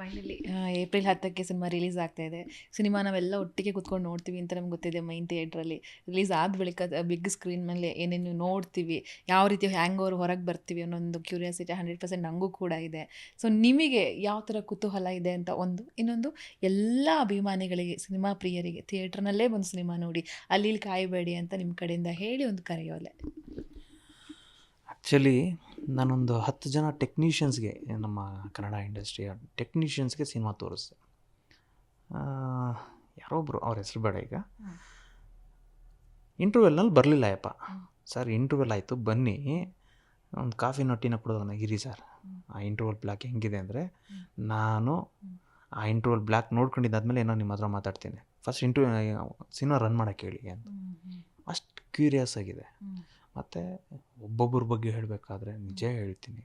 Finally April ಹತ್ತಕ್ಕೆ cinema release ಆಗ್ತಾ ಇದೆ. ಸಿನಿಮಾ ನಾವೆಲ್ಲ ಒಟ್ಟಿಗೆ ಕುತ್ಕೊಂಡು ನೋಡ್ತೀವಿ ಅಂತ ನಮ್ಗೆ ಗೊತ್ತಿದೆ ಮೈನ್ ಥಿಯೇಟ್ರಲ್ಲಿ ರಿಲೀಸ್ ಆದ ಬಳಿಕ ಬಿಗ್ ಸ್ಕ್ರೀನ್ ಮೇಲೆ ಏನೇನು ನೋಡ್ತೀವಿ, ಯಾವ ರೀತಿ ಹ್ಯಾಂಗ್ ಓವರ್ ಹೊರಗೆ ಬರ್ತೀವಿ ಅನ್ನೋದು ಕ್ಯೂರಿಯಾಸಿಟಿ ಹಂಡ್ರೆಡ್ ಪರ್ಸೆಂಟ್ ನನಗೂ ಕೂಡ ಇದೆ. ಸೊ ನಿಮಗೆ ಯಾವ ಥರ ಕುತೂಹಲ ಇದೆ ಅಂತ ಒಂದು, ಇನ್ನೊಂದು, ಎಲ್ಲ ಅಭಿಮಾನಿಗಳಿಗೆ ಸಿನಿಮಾ ಪ್ರಿಯರಿಗೆ ಥಿಯೇಟ್ರ್ನಲ್ಲೇ ಬಂದು ಸಿನಿಮಾ ನೋಡಿ ಅಲ್ಲಿ ಕಾಯಬೇಡಿ ಅಂತ ನಿಮ್ಮ ಕಡೆಯಿಂದ ಹೇಳಿ ಒಂದು ಕರೆಯೋಲೆ. ಆ್ಯಕ್ಚುಲಿ ನಾನೊಂದು ಹತ್ತು ಜನ ಟೆಕ್ನಿಷಿಯನ್ಸ್ಗೆ ನಮ್ಮ ಕನ್ನಡ ಇಂಡಸ್ಟ್ರಿಯ ಟೆಕ್ನಿಷಿಯನ್ಸ್ಗೆ ಸಿನಿಮಾ ತೋರಿಸ್ದೆ. ಯಾರೊಬ್ಬರು ಅವ್ರ ಹೆಸರು ಬೇಡ ಈಗ. ಇಂಟರ್ವ್ಯೂಲ್ನಲ್ಲಿ ಬರಲಿಲ್ಲ ಯಪ್ಪ. ಸರ್ ಇಂಟರ್ವ್ಯೂಲ್ ಆಯಿತು, ಬನ್ನಿ. ಒಂದು ಕಾಫಿ ನೊಟ್ಟಿನ ಕೊಡೋದನ್ನ ಇರಿ ಸರ್. ಆ ಇಂಟರ್ವಲ್ ಬ್ಲ್ಯಾಕ್ ಹೆಂಗಿದೆ ಅಂದರೆ, ನಾನು ಆ ಇಂಟರ್ವಲ್ ಬ್ಲ್ಯಾಕ್ ನೋಡ್ಕೊಂಡಿದ್ದಾದ್ಮೇಲೆ ಏನೋ ನಿಮ್ಮ ಹತ್ರ ಮಾತಾಡ್ತೀನಿ. ಫಸ್ಟ್ ಇಂಟರ್ವ್ಯೂ ಸಿನಿಮಾ ರನ್ ಮಾಡೋಕ್ಕೆ ಹೇಳಿ ಅಂತ. ಅಷ್ಟು ಕ್ಯೂರಿಯಸ್ ಆಗಿದೆ. ಮತ್ತು ಒಬ್ಬೊಬ್ಬರ ಬಗ್ಗೆ ಹೇಳಬೇಕಾದ್ರೆ ನಿಜ ಹೇಳ್ತೀನಿ.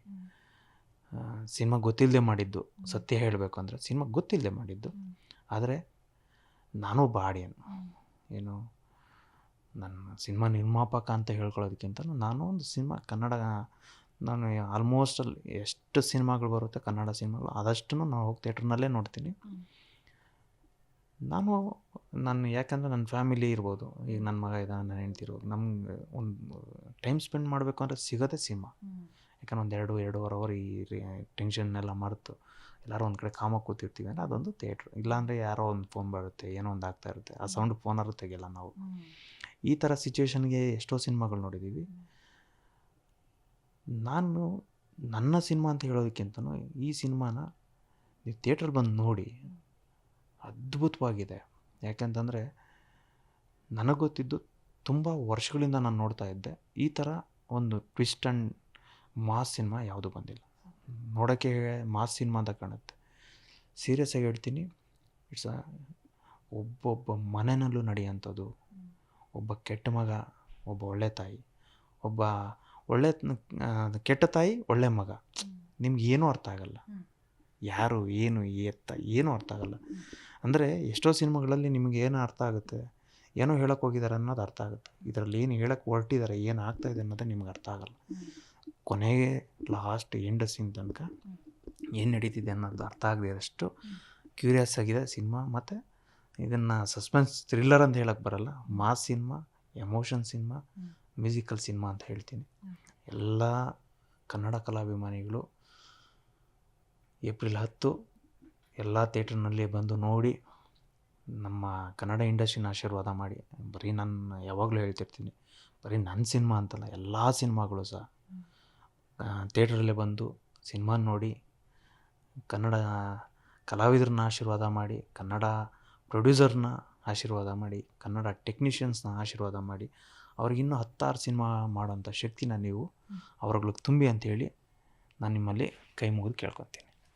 ಸಿನಿಮಾ ಗೊತ್ತಿಲ್ಲದೆ ಮಾಡಿದ್ದು ಸತ್ಯ ಹೇಳಬೇಕು ಅಂದರೆ ಸಿನಿಮಾ ಗೊತ್ತಿಲ್ಲದೆ ಮಾಡಿದ್ದು. ಆದರೆ ನಾನು ಬಾಡಿಯನ್ ಏನು ನನ್ನ ಸಿನಿಮಾ ನಿರ್ಮಾಪಕ ಅಂತ ಹೇಳ್ಕೊಳ್ಳೋದಕ್ಕಿಂತ ನಾನು ಒಂದು ಸಿನಿಮಾ ಕನ್ನಡ ನಾನು ಆಲ್ಮೋಸ್ಟ್ ಅಲ್ಲಿ ಎಷ್ಟು ಸಿನಿಮಾಗಳು ಬರುತ್ತೆ ಕನ್ನಡ ಸಿನಿಮಾಗಳು ಆದಷ್ಟು ನಾನು ಹೋಗಿ ಥಿಯೇಟ್ರ್ನಲ್ಲೇ ನೋಡ್ತೀನಿ. ನಾನು ನಾನು ಯಾಕಂದರೆ ನನ್ನ ಫ್ಯಾಮಿಲಿ ಇರ್ಬೋದು. ಈಗ ನನ್ನ ಮಗ ಇದ್ದಾನೆ ನನ್ನ ಹೆಂಡ್ತಿ ಇರ್ಬೋದು. ನಮ್ಗೆ ಒಂದು ಟೈಮ್ ಸ್ಪೆಂಡ್ ಮಾಡಬೇಕು ಅಂದರೆ ಸಿಗೋದೇ ಸಿನಿಮಾ. ಯಾಕಂದ್ರೆ ಒಂದು ಎರಡು ಎರಡೂವರೆ ಅವರ್ ಈ ಟೆನ್ಷನ್ನೆಲ್ಲ ಮರೆತು ಎಲ್ಲರೂ ಒಂದು ಕಡೆ ಕಾಮಕ್ಕೆ ಕೂತಿರ್ತೀವಿ ಅಂದರೆ ಅದೊಂದು ಥಿಯೇಟ್ರ್ ಇಲ್ಲಾಂದರೆ ಯಾರೋ ಒಂದು ಫೋನ್ ಬರುತ್ತೆ ಏನೋ ಒಂದು ಆಗ್ತಾ ಇರುತ್ತೆ. ಆ ಸೌಂಡ್ ಫೋನಾರು ತೆಗಿಯಲ್ಲ ನಾವು. ಈ ಥರ ಸಿಚುವೇಶನ್ಗೆ ಎಷ್ಟೋ ಸಿನಿಮಾಗಳು ನೋಡಿದ್ದೀವಿ ನಾನು ನನ್ನ ಸಿನಿಮಾ ಅಂತ ಹೇಳೋದಕ್ಕಿಂತನೂ ಈ ಸಿನಿಮಾನ ನೀವು ಥಿಯೇಟ್ರಲ್ಲಿ ಬಂದು ನೋಡಿ ಅದ್ಭುತವಾಗಿದೆ. ಯಾಕೆಂತಂದರೆ ನನಗೆ ಗೊತ್ತಿದ್ದು ತುಂಬ ವರ್ಷಗಳಿಂದ ನಾನು ನೋಡ್ತಾ ಇದ್ದೆ. ಈ ಥರ ಒಂದು ಟ್ವಿಸ್ಟ್ ಆ್ಯಂಡ್ ಮಾಸ್ ಸಿನಿಮಾ ಯಾವುದು ಬಂದಿಲ್ಲ. ನೋಡೋಕ್ಕೆ ಮಾಸ್ ಸಿನಿಮಾ ಅಂತ ಕಾಣುತ್ತೆ. ಸೀರಿಯಸ್ ಆಗಿ ಹೇಳ್ತೀನಿ, ಇಟ್ಸ್ ಒಬ್ಬೊಬ್ಬ ಮನೆಯಲ್ಲೂ ನಡೆಯೋಂಥದ್ದು ಒಬ್ಬ ಕೆಟ್ಟ ಮಗ, ಒಬ್ಬ ಒಳ್ಳೆ ತಾಯಿ, ಒಬ್ಬ ಒಳ್ಳೆ ಕೆಟ್ಟ ತಾಯಿ, ಒಳ್ಳೆ ಮಗ. ನಿಮ್ಗೆ ಏನೂ ಅರ್ಥ ಆಗಲ್ಲ. ಯಾರು, ಏನು, ಎತ್ತ, ಏನೂ ಅರ್ಥ ಆಗಲ್ಲ. ಅಂದರೆ ಎಷ್ಟೋ ಸಿನಿಮಾಗಳಲ್ಲಿ ನಿಮಗೆ ಏನು ಅರ್ಥ ಆಗುತ್ತೆ, ಏನೋ ಹೇಳಕ್ಕೆ ಹೋಗಿದ್ದಾರೆ ಅನ್ನೋದು ಅರ್ಥ ಆಗುತ್ತೆ. ಇದರಲ್ಲಿ ಏನು ಹೇಳಕ್ಕೆ ಹೊರಟಿದ್ದಾರೆ, ಏನು ಆಗ್ತಾ ಇದೆ ಅನ್ನೋದೇ ನಿಮ್ಗೆ ಅರ್ಥ ಆಗಲ್ಲ. ಕೊನೆಗೆ ಲಾಸ್ಟ್ ಎಂಡ್ ಸೀನ್ ತನಕ ಏನು ನಡೀತಿದೆ ಅನ್ನೋದು ಅರ್ಥ ಆಗದೆ ಅಷ್ಟು ಕ್ಯೂರಿಯಸ್ ಆಗಿದೆ ಸಿನಿಮಾ. ಮತ್ತು ಇದನ್ನು ಸಸ್ಪೆನ್ಸ್ ಥ್ರಿಲ್ಲರ್ ಅಂತ ಹೇಳಕ್ಕೆ ಬರಲ್ಲ mass cinema emotion cinema musical cinema ಅಂತ ಹೇಳ್ತೀನಿ. ಎಲ್ಲ ಕನ್ನಡ ಕಲಾಭಿಮಾನಿಗಳು ಏಪ್ರಿಲ್ ಹತ್ತು ಎಲ್ಲ ಥಿಯೇಟ್ರ್ನಲ್ಲಿ ಬಂದು ನೋಡಿ ನಮ್ಮ ಕನ್ನಡ ಇಂಡಸ್ಟ್ರಿನ ಆಶೀರ್ವಾದ ಮಾಡಿ. ಬರೀ ನಾನು ಯಾವಾಗಲೂ ಹೇಳ್ತಿರ್ತೀನಿ ಬರೀ ನನ್ನ ಸಿನಿಮಾ ಅಂತಲ್ಲ ಎಲ್ಲ ಸಿನಿಮಾಗಳು ಸಹ. ಥಿಯೇಟ್ರಲ್ಲೇ ಬಂದು ಸಿನಿಮಾ ನೋಡಿ ಕನ್ನಡ ಕಲಾವಿದರನ್ನ ಆಶೀರ್ವಾದ ಮಾಡಿ ಕನ್ನಡ ಪ್ರೊಡ್ಯೂಸರ್ನ ಆಶೀರ್ವಾದ ಮಾಡಿ ಕನ್ನಡ ಟೆಕ್ನಿಷಿಯನ್ಸ್ನ ಆಶೀರ್ವಾದ ಮಾಡಿ ಅವ್ರಿಗಿನ್ನೂ ಹತ್ತಾರು ಸಿನಿಮಾ ಮಾಡೋಂಥ ಶಕ್ತಿನ ನೀವು ಅವ್ರಗಳಿಗೆ ತುಂಬಿ ಅಂತೇಳಿ ನಾನು ನಿಮ್ಮಲ್ಲಿ ಕೈ ಮುಗಿದು ಕೇಳ್ಕೊತೀನಿ.